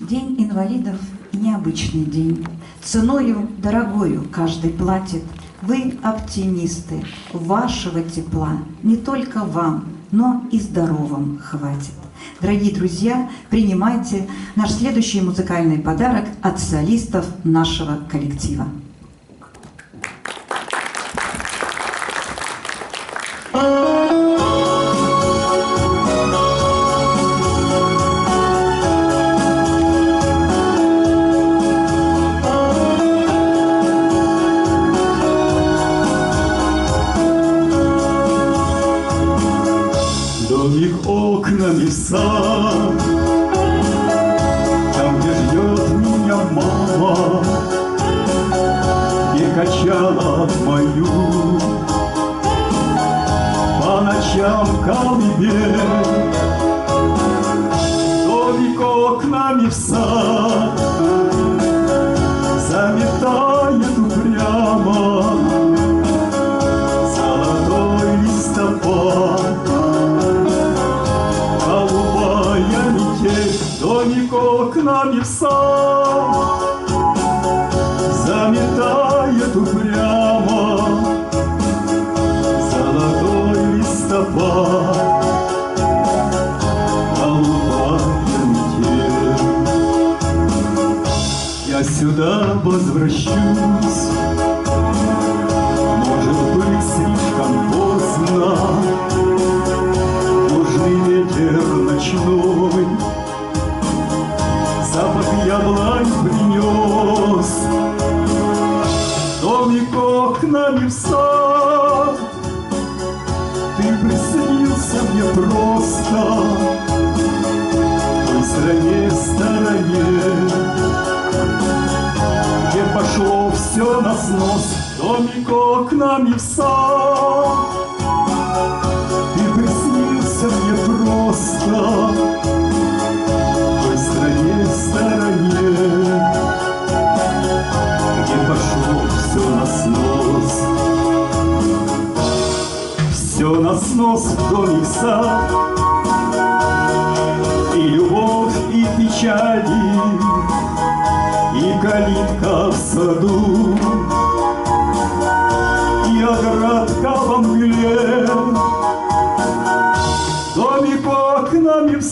День инвалидов – необычный день. Ценою дорогою каждый платит. Вы оптимисты, вашего тепла не только вам, но и здоровым хватит. Дорогие друзья, принимайте наш следующий музыкальный подарок от солистов нашего коллектива. Сад Там, где ждет меня мама И качала мою. По ночам колыбель Домик окнами в сад окнами в сад. Заметает упрямо Золотой листопад. Метель Я сюда возвращусь. Может быть, слишком поздно. Южный ветер ночной окнами в сад Ты приснился мне просто. В той стране, стороне Где пошло все на снос Домик окнами в сад сад. И любовь, и печали И калитка в саду. И оградка во мгле. Домик окнами в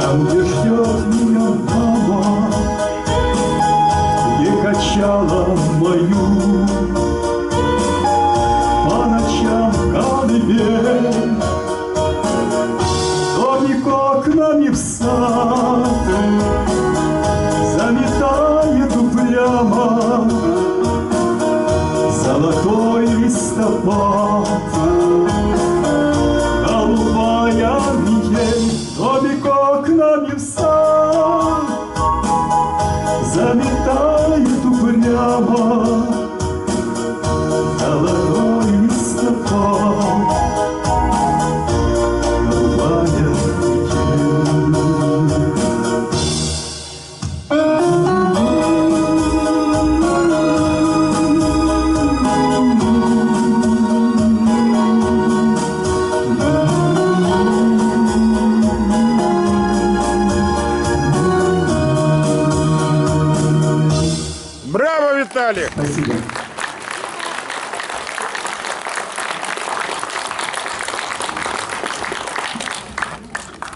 Там, где ждет меня мама, Где качала мою По ночам колыбель. Домик окнами в сад, Заметает упрямо Золотой листопад Виталий. Спасибо.